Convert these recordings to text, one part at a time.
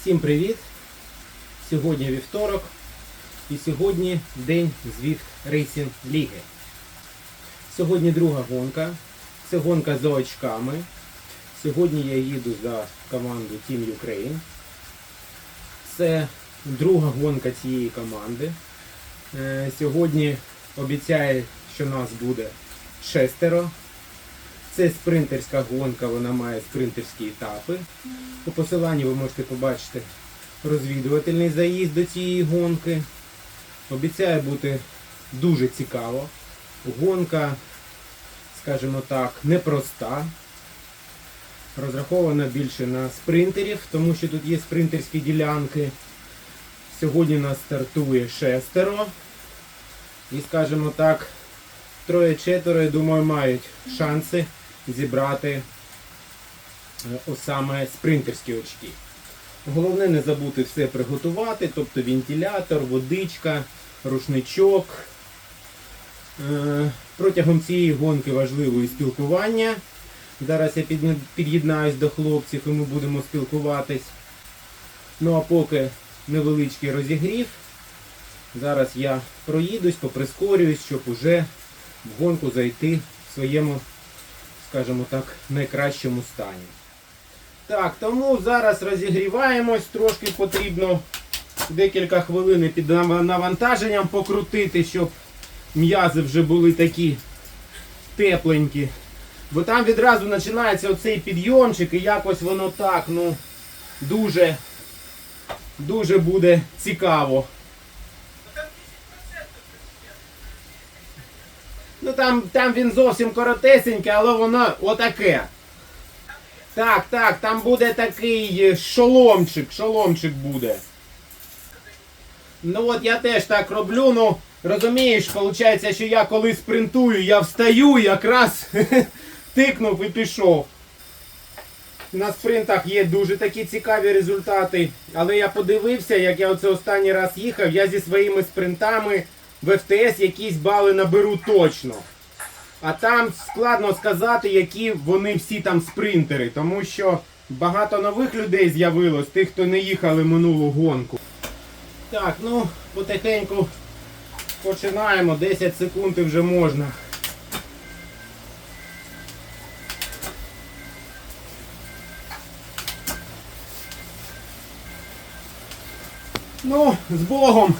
Всім привіт! Сьогодні вівторок і сьогодні день Zwift Racing Ліги. Сьогодні друга гонка. Це гонка за очками. Сьогодні я їду за команду Team Ukraine. Це друга гонка цієї команди. Е, Сьогодні обіцяє, що нас буде шестеро. Це спринтерська гонка, вона має спринтерські етапи. У посиланні ви можете побачити розвідувальний заїзд до цієї гонки. Обіцяє бути дуже цікаво. Гонка, скажімо так, непроста. Розрахована більше на спринтерів, тому що тут є спринтерські ділянки. Сьогодні нас стартує шестеро. І, скажімо так, троє-четверо, я думаю, мають шанси зібрати е, саме спринтерські очки. Головне не забути все приготувати, тобто вентилятор, водичка, рушничок. Е, Протягом цієї гонки важливо і спілкування. Зараз я під'єднаюсь до хлопців і ми будемо спілкуватись. Ну а поки невеличкий розігрів. Зараз я проїдусь, поприскорююсь, щоб уже в гонку зайти в своєму, скажімо так, найкращому стані. Так, тому зараз розігріваємось, трошки потрібно декілька хвилин під навантаженням покрутити, щоб м'язи вже були такі тепленькі. Бо там відразу починається оцей підйомчик і якось воно так, ну, дуже, дуже буде цікаво. Ну там, там він зовсім коротесенький, але воно отаке. Так, так, там буде такий е, шоломчик, шоломчик буде. Ну от я теж так роблю, ну розумієш, виходить, що я коли спринтую, я встаю, якраз тикнув і пішов. На спринтах є дуже такі цікаві результати, але я подивився, як я оце останній раз їхав, я зі своїми спринтами в ФТС якісь бали наберу точно. А там складно сказати, які вони всі там спринтери, тому що багато нових людей з'явилось, тих, хто не їхали минулу гонку. Так, ну потихеньку починаємо, 10 секунд і вже можна. Ну, з Богом!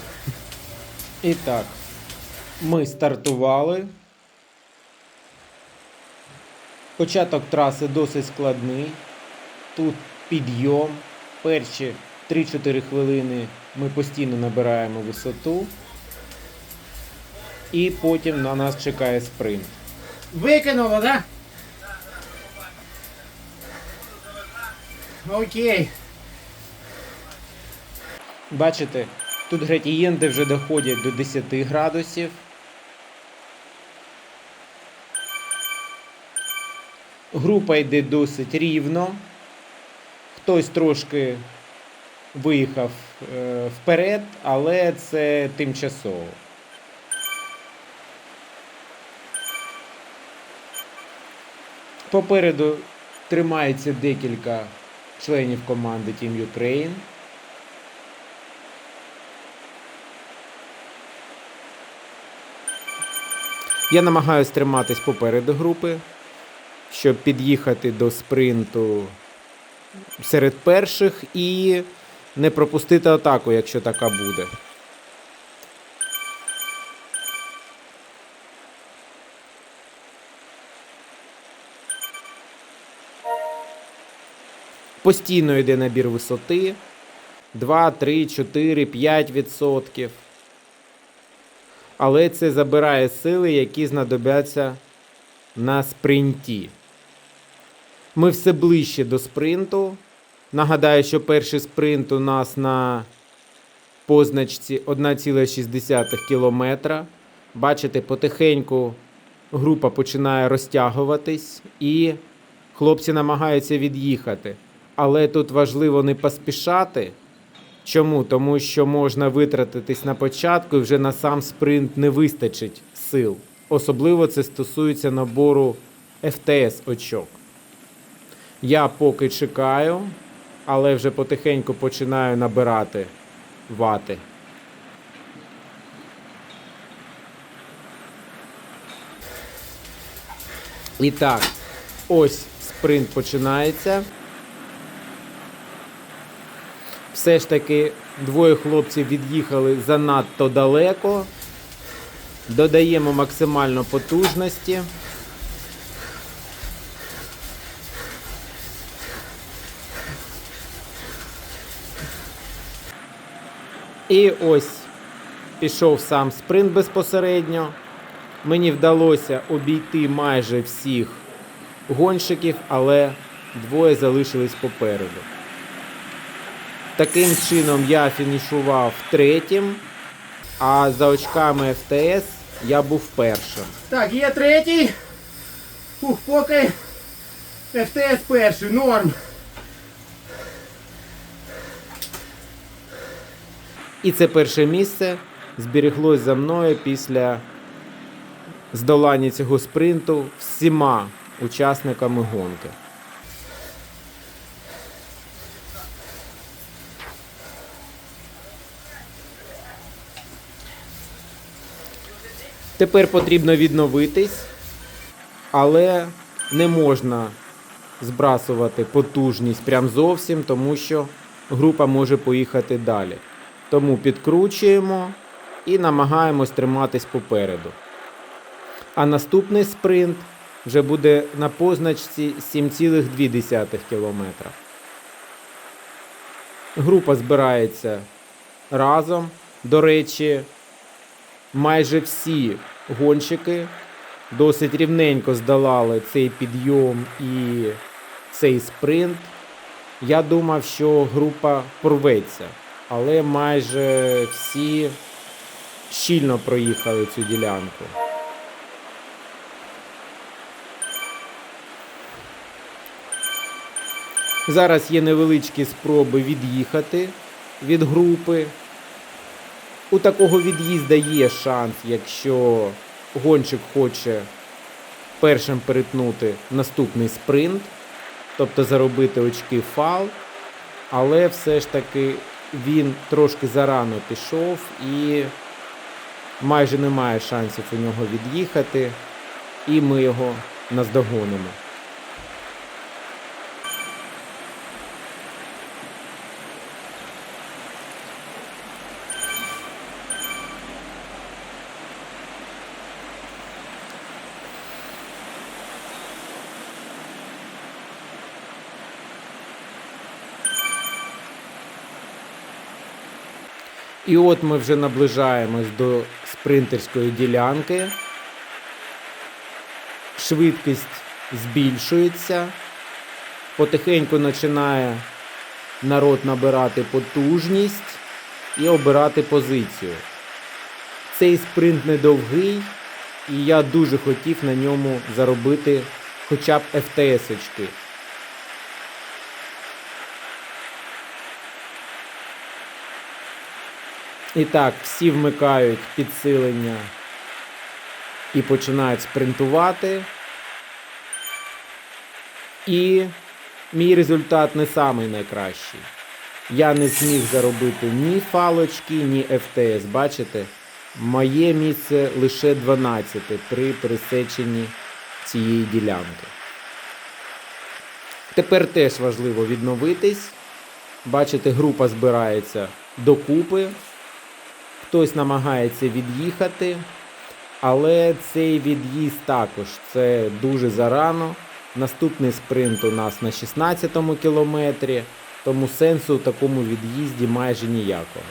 І так, ми стартували. Початок траси досить складний. Тут підйом. Перші 3-4 хвилини ми постійно набираємо висоту. І потім на нас чекає спринт. Викинуло, так? Окей. Бачите, тут градієнти вже доходять до 10 градусів. Група йде досить рівно. Хтось трошки виїхав е, вперед, але це тимчасово. Попереду тримається декілька членів команди Team Ukraine. Я намагаюся триматись попереду групи, щоб під'їхати до спринту серед перших і не пропустити атаку, якщо така буде. Постійно йде набір висоти 2, 3, 4, 5 відсотків. Але це забирає сили, які знадобляться на спринті. Ми все ближче до спринту. Нагадаю, що перший спринт у нас на позначці 1,6 кілометра. Бачите, потихеньку група починає розтягуватись і хлопці намагаються від'їхати. Але тут важливо не поспішати. Чому? Тому що можна витратитись на початку і вже на сам спринт не вистачить сил. Особливо це стосується набору FTS очок. Я поки чекаю, але вже потихеньку починаю набирати вати. І так, ось спринт починається. Все ж таки двоє хлопців від'їхали занадто далеко. Додаємо максимально потужності. І ось пішов сам спринт безпосередньо. Мені вдалося обійти майже всіх гонщиків, але двоє залишились попереду. Таким чином я фінішував третім, а за очками ФТС я був першим. Так, є третій. Ух, поки ФТС перший, норм. І це перше місце зберіглось за мною після здолання цього спринту всіма учасниками гонки. Тепер потрібно відновитись, але не можна збрасувати потужність прям зовсім, тому що група може поїхати далі. Тому підкручуємо і намагаємось триматись попереду. А наступний спринт вже буде на позначці 7,2 км. Група збирається разом. До речі, майже всі гонщики досить рівненько здолали цей підйом і цей спринт. Я думав, що група порветься, але майже всі щільно проїхали цю ділянку. Зараз є невеличкі спроби від'їхати від групи. У такого від'їзда є шанс, якщо гонщик хоче першим перетнути наступний спринт, тобто заробити очки фал. Але все ж таки він трошки зарано пішов і майже немає шансів у нього від'їхати, і ми його наздогонимо. І от ми вже наближаємось до спринтерської ділянки. Швидкість збільшується. Потихеньку починає народ набирати потужність і обирати позицію. Цей спринт недовгий, і я дуже хотів на ньому заробити хоча б ФТС-очки. І так, всі вмикають підсилення і починають спринтувати. І мій результат не самий найкращий. Я не зміг заробити ні фалочки, ні ФТС. Бачите? Моє місце лише 12 при пересеченні цієї ділянки. Тепер теж важливо відновитись. Бачите, група збирається докупи. Хтось намагається від'їхати, але цей від'їзд також це дуже зарано. Наступний спринт у нас на 16-му кілометрі, тому сенсу в такому від'їзді майже ніякого.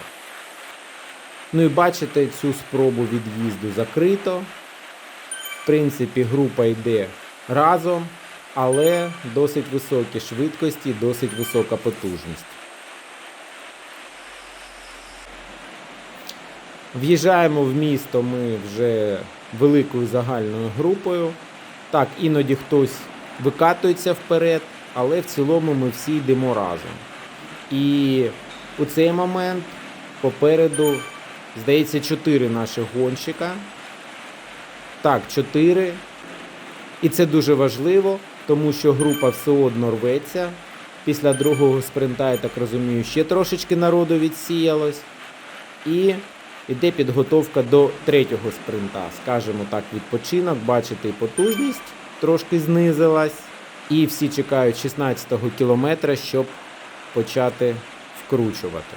Ну і бачите, цю спробу від'їзду закрито. В принципі, група йде разом, але досить високі швидкості, досить висока потужність. В'їжджаємо в місто ми вже великою загальною групою. Так, іноді хтось викатується вперед, але в цілому ми всі йдемо разом. І у цей момент попереду, здається, 4 наших гонщика. Так, 4. І це дуже важливо, тому що група все одно рветься. Після другого спринта, я так розумію, ще трошечки народу відсіялось. І йде підготовка до третього спринта. Скажімо так, відпочинок, бачите, потужність трошки знизилась. І всі чекають 16-го кілометра, щоб почати вкручувати.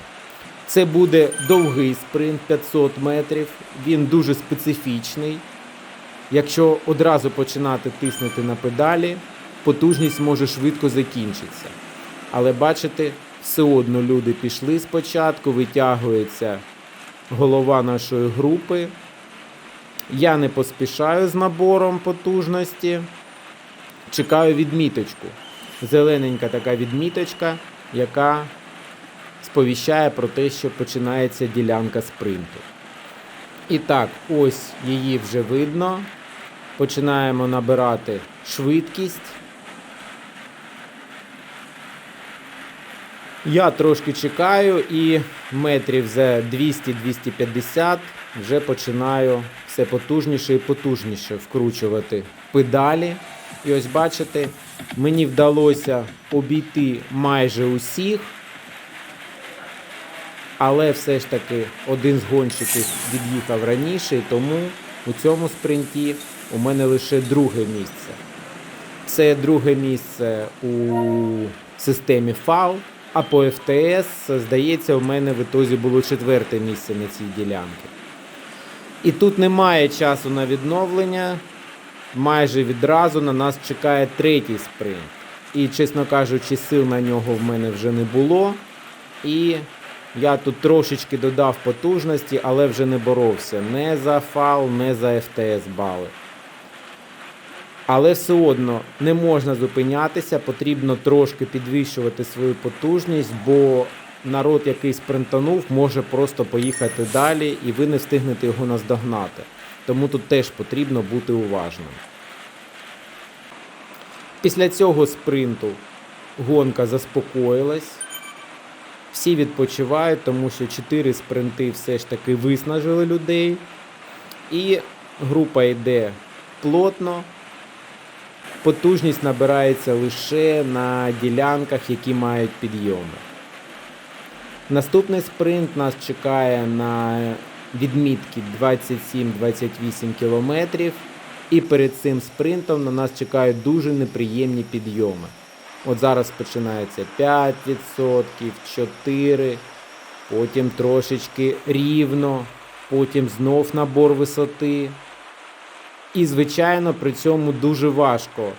Це буде довгий спринт 500 метрів. Він дуже специфічний. Якщо одразу починати тиснути на педалі, потужність може швидко закінчитися. Але бачите, все одно люди пішли спочатку, витягується голова нашої групи. Я не поспішаю з набором потужності. Чекаю відміточку. Зелененька така відміточка, яка сповіщає про те, що починається ділянка спринту. І так, ось її вже видно. Починаємо набирати швидкість. Я трошки чекаю і метрів за 200-250 вже починаю все потужніше і потужніше вкручувати педалі. І ось бачите, мені вдалося обійти майже усіх. Але все ж таки один з гонщиків від'їхав раніше, тому у цьому спринті у мене лише друге місце. Це друге місце у системі FAL, а по FTS, здається, у мене в ітозі було четверте місце на цій ділянці. І тут немає часу на відновлення. Майже відразу на нас чекає третій спринт. І, чесно кажучи, сил на нього в мене вже не було. І я тут трошечки додав потужності, але вже не боровся не за фал, не за FTS бали. Але все одно не можна зупинятися, потрібно трошки підвищувати свою потужність, бо народ, який спринтанув, може просто поїхати далі і ви не встигнете його наздогнати. Тому тут теж потрібно бути уважним. Після цього спринту гонка заспокоїлась. Всі відпочивають, тому що 4 спринти все ж таки виснажили людей. І група йде плотно. Потужність набирається лише на ділянках, які мають підйоми. Наступний спринт нас чекає на відмітки 27-28 кілометрів. І перед цим спринтом на нас чекають дуже неприємні підйоми. От зараз починається 5%, 4%, потім трошечки рівно, потім знов набор висоти. І, звичайно, при цьому дуже важко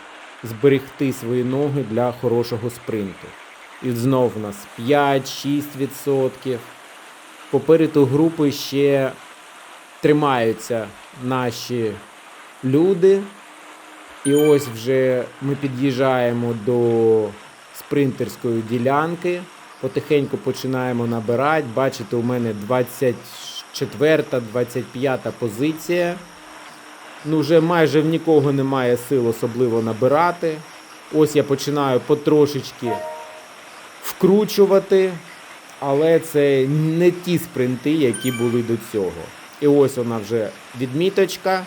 зберегти свої ноги для хорошого спринту. І знов у нас 5-6%. Попереду групи ще тримаються наші люди. І ось вже ми під'їжджаємо до спринтерської ділянки. Потихеньку починаємо набирати. Бачите, у мене 24-25 позиція. Ну, вже майже в нікого немає сил особливо набирати. Ось я починаю потрошечки вкручувати, але це не ті спринти, які були до цього. І ось вона вже відміточка.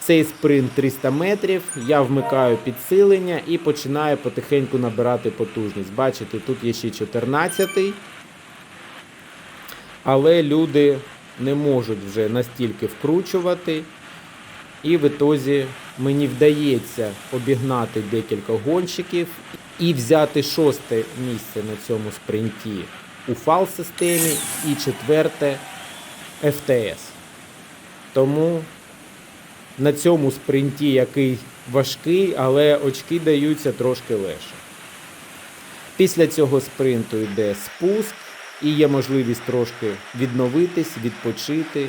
Цей спринт 300 метрів, я вмикаю підсилення і починаю потихеньку набирати потужність. Бачите, тут є ще 14-й. Але люди не можуть вже настільки вкручувати. І в ітозі мені вдається обігнати декілька гонщиків і взяти шосте місце на цьому спринті у фал-системі і четверте FTS. Тому на цьому спринті, який важкий, але очки даються трошки легше. Після цього спринту йде спуск і є можливість трошки відновитись, відпочити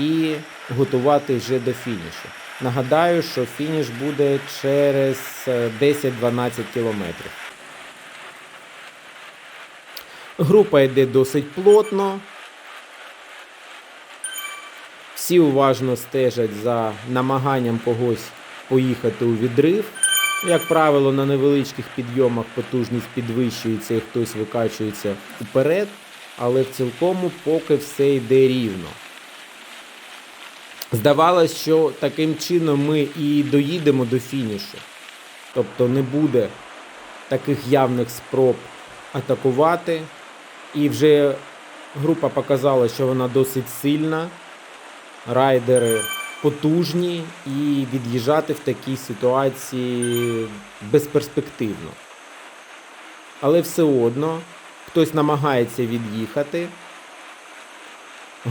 і готувати вже до фінішу. Нагадаю, що фініш буде через 10-12 кілометрів. Група йде досить плотно. Всі уважно стежать за намаганням когось поїхати у відрив. Як правило, на невеличких підйомах потужність підвищується і хтось викачується вперед, але в цілкому поки все йде рівно. Здавалось, що таким чином ми і доїдемо до фінішу. Тобто не буде таких явних спроб атакувати. І вже група показала, що вона досить сильна. Райдери потужні і від'їжджати в такій ситуації безперспективно. Але все одно хтось намагається від'їхати.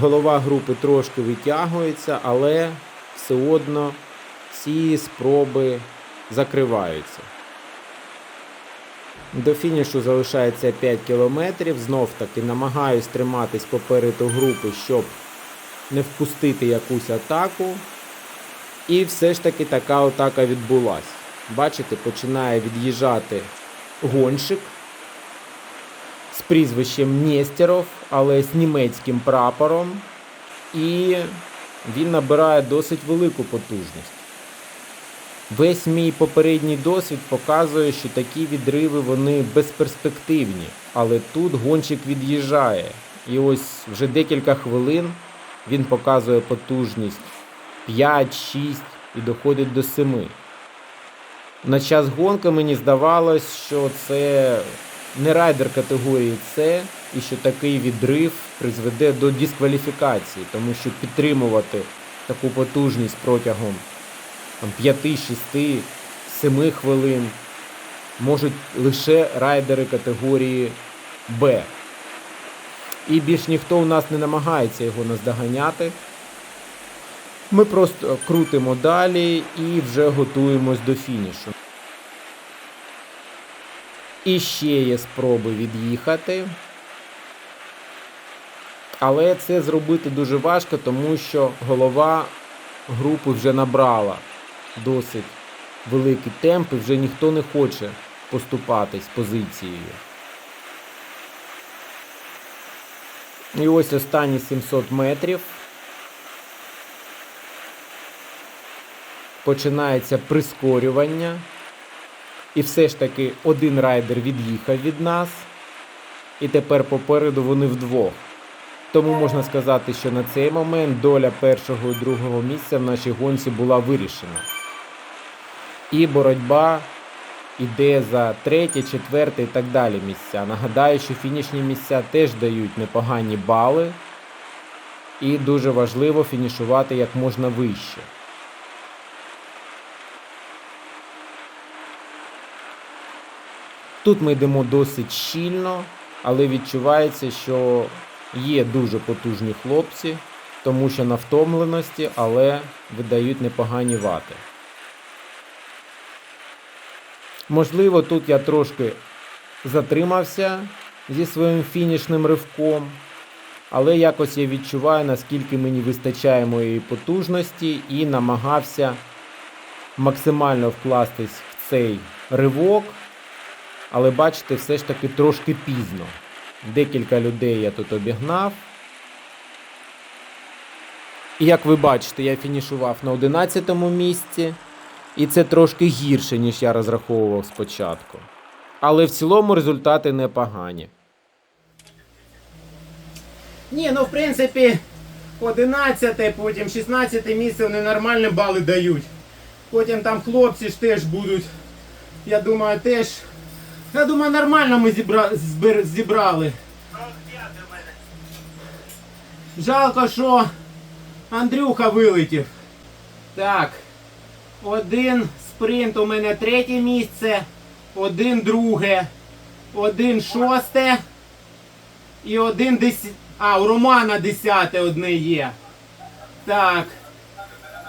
Голова групи трошки витягується, але все одно ці спроби закриваються. До фінішу залишається 5 кілометрів. Знов таки намагаюсь триматись попереду групи, щоб не впустити якусь атаку. І все ж таки така атака відбулась. Бачите, починає від'їжджати гонщик прізвищем Нєстеров, але з німецьким прапором. І він набирає досить велику потужність. Весь мій попередній досвід показує, що такі відриви вони безперспективні, але тут гонщик від'їжджає. І ось вже декілька хвилин він показує потужність 5, 6 і доходить до 7. На час гонки мені здавалось, що це не райдер категорії С і що такий відрив призведе до дискваліфікації, тому що підтримувати таку потужність протягом 5, 6, 7 хвилин можуть лише райдери категорії Б. І більш ніхто у нас не намагається його наздоганяти. Ми просто крутимо далі і вже готуємось до фінішу. І ще є спроби від'їхати. Але це зробити дуже важко, тому що голова групи вже набрала досить великий темп і вже ніхто не хоче поступатись позицією. І ось останні 700 метрів. Починається прискорювання. І все ж таки один райдер від'їхав від нас. І тепер попереду вони вдвох. Тому можна сказати, що на цей момент доля першого і другого місця в нашій гонці була вирішена. І боротьба йде за третє, четверте і так далі місця. Нагадаю, що фінішні місця теж дають непогані бали. І дуже важливо фінішувати як можна вище. Тут ми йдемо досить щільно, але відчувається, що є дуже потужні хлопці, тому що на втомленості, але видають непогані вати. Можливо, тут я трошки затримався зі своїм фінішним ривком, але якось я відчуваю, наскільки мені вистачає моєї потужності і намагався максимально вкластись в цей ривок. Але бачите, все ж таки трошки пізно. Декілька людей я тут обігнав. І як ви бачите, я фінішував на 11 місці. І це трошки гірше, ніж я розраховував спочатку. Але в цілому результати непогані. Ні, ну в принципі, 11, потім 16 місце вони нормальні бали дають. Потім там хлопці ж теж будуть. Я думаю, теж. Я думаю, нормально ми зібра... збир... зібрали. Жалко, що Андрюха вилетів. Так. Один спринт у мене третє місце, один друге, один шосте і один десяте. А, у Романа десяте одне є. Так.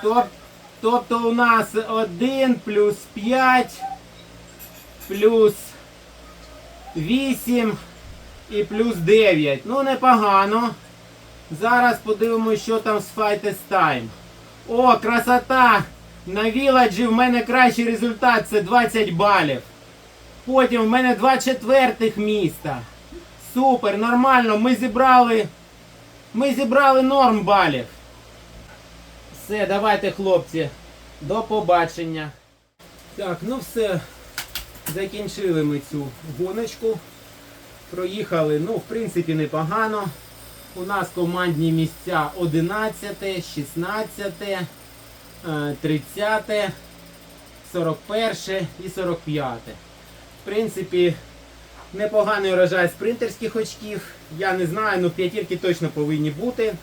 Тоб... Тобто у нас 1 плюс 5 плюс 8 і плюс 9. Ну, непогано. Зараз подивимось, що там з Fightest Time. О, красота! На віладжі в мене кращий результат це 20 балів. Потім в мене два четвертих міста. Супер, нормально. Ми зібрали. Ми зібрали норм балів. Все, давайте, хлопці. До побачення. Так, ну все. Закінчили ми цю гоночку. Проїхали, ну, в принципі, непогано. У нас командні місця 11, 16, е, 30, 41 і 45. В принципі, непоганий урожай спринтерських очків. Я не знаю, ну п'ятірки точно повинні бути.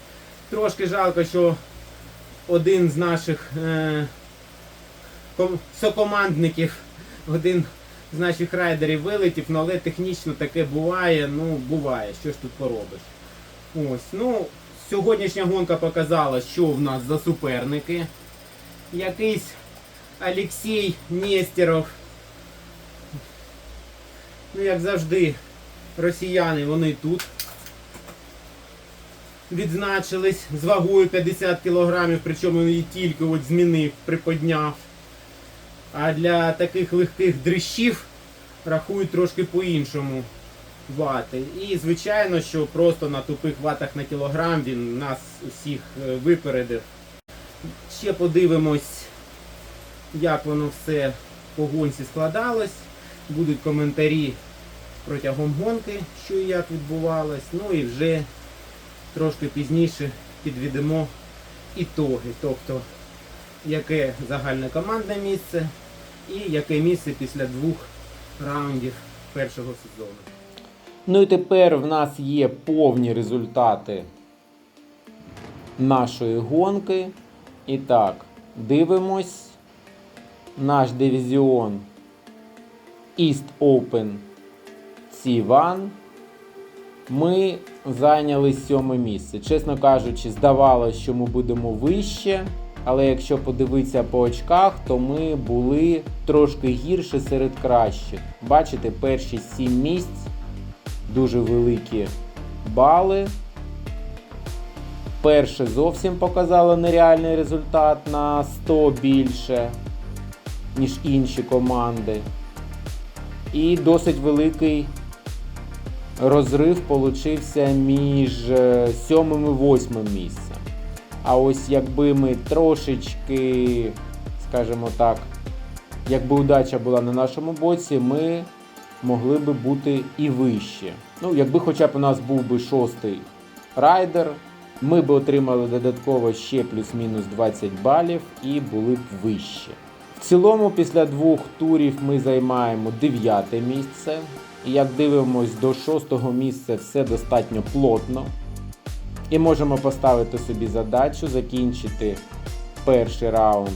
Трошки жалко, що один з наших е, ком- сокомандників, один з наших райдерів вилетів, ну, але технічно таке буває, ну буває, що ж тут поробиш. Ось, ну, сьогоднішня гонка показала, що в нас за суперники. Якийсь Олексій Нестеров. Ну, як завжди, росіяни вони тут відзначились з вагою 50 кг, причому її тільки от змінив, приподняв. А для таких легких дрищів рахують трошки по-іншому вати. І звичайно, що просто на тупих ватах на кілограм він нас усіх е, випередив. Ще подивимось, як воно все по гонці складалось. Будуть коментарі протягом гонки, що і як відбувалось. Ну і вже трошки пізніше підведемо ітоги. Тобто, яке загальне командне місце і яке місце після двох раундів першого сезону. Ну і тепер в нас є повні результати нашої гонки. І так, дивимось. Наш дивізіон East Open C1. Ми зайняли сьоме місце. Чесно кажучи, здавалося, що ми будемо вище. Але якщо подивитися по очках, то ми були трошки гірше серед кращих. Бачите, перші 7 місць дуже великі бали. Перше зовсім показало нереальний результат на 100 більше, ніж інші команди. І досить великий розрив получився між е, сьомим і восьмим місцем. А ось якби ми трошечки, скажімо так, якби удача була на нашому боці, ми могли би бути і вище. Ну, якби хоча б у нас був би шостий райдер, ми б отримали додатково ще плюс-мінус 20 балів і були б вище. В цілому, після двох турів ми займаємо дев'яте місце. І як дивимось, до шостого місця все достатньо плотно. І можемо поставити собі задачу закінчити перший раунд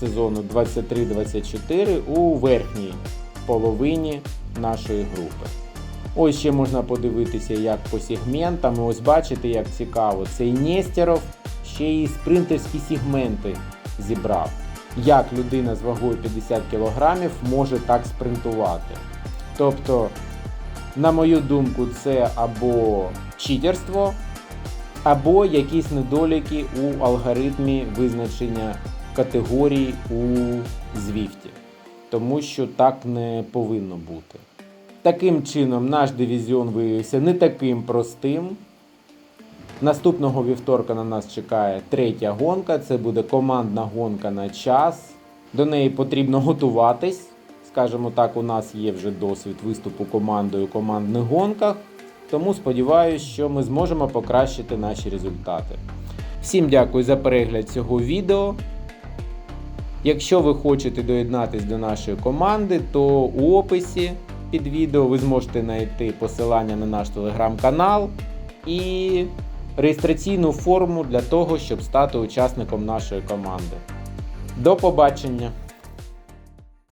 сезону 23-24 у верхній половині нашої групи. Ось ще можна подивитися, як по сегментам. І ось бачите, як цікаво. Цей Нестеров ще й спринтерські сегменти зібрав. Як людина з вагою 50 кг може так спринтувати. Тобто, на мою думку, це або читерство, або якісь недоліки у алгоритмі визначення категорій у Звіфті. Тому що так не повинно бути. Таким чином, наш дивізіон виявився не таким простим. Наступного вівторка на нас чекає третя гонка. Це буде командна гонка на час. До неї потрібно готуватись. Скажімо так, у нас є вже досвід виступу командою у командних гонках. Тому сподіваюся, що ми зможемо покращити наші результати. Всім дякую за перегляд цього відео. Якщо ви хочете доєднатись до нашої команди, то у описі під відео ви зможете знайти посилання на наш телеграм-канал і реєстраційну форму для того, щоб стати учасником нашої команди. До побачення!